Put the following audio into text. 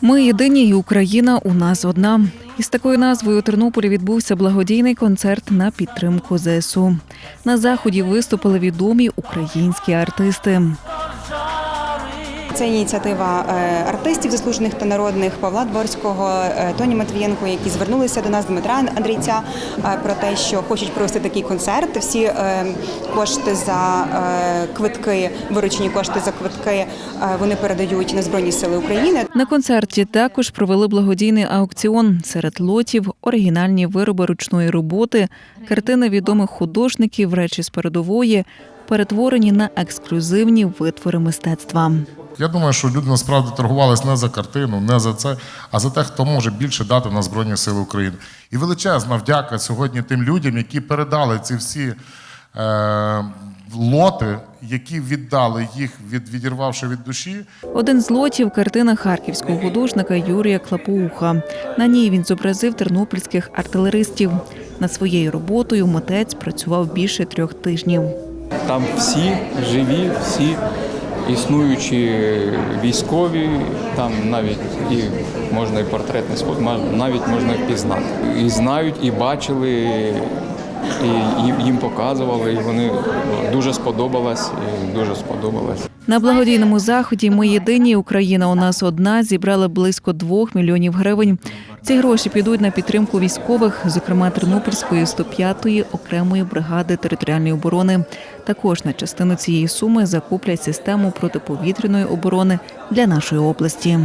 Ми єдині, і Україна у нас одна. Із такою назвою у Тернополі відбувся благодійний концерт на підтримку ЗСУ. На заході виступили відомі українські артисти. Це ініціатива е, артистів заслужених та народних Павла Дворського, е, Тоні Матвієнко, які звернулися до нас Дмитра Андрійця е, про те, що хочуть провести такий концерт. Всі кошти за квитки, виручені кошти за квитки, вони передають на Збройні Сили України. На концерті також провели благодійний аукціон серед лотів, оригінальні вироби ручної роботи, картини відомих художників, речі з передової, перетворені на ексклюзивні витвори мистецтва. Я думаю, що люди насправді торгувались не за картину, не за це, а за те, хто може більше дати на Збройні Сили України. І величезна вдяка сьогодні тим людям, які передали ці всі е, лоти, які віддали їх, від, відірвавши від душі. Один з лотів картина харківського художника Юрія Клапоуха. На ній він зобразив тернопільських артилеристів. Над своєю роботою митець працював більше трьох тижнів. Там всі живі, всі існуючі військові, там навіть і можна і портретний сход, навіть можна впізнати. І знають, і бачили, і їм- показували, і вони дуже сподобалось, і дуже сподобалось. На благодійному заході Ми єдині Україна у нас одна зібрали близько двох мільйонів гривень. Ці гроші підуть на підтримку військових, зокрема Тернопільської 105-ї окремої бригади територіальної оборони. Також на частину цієї суми закуплять систему протиповітряної оборони для нашої області.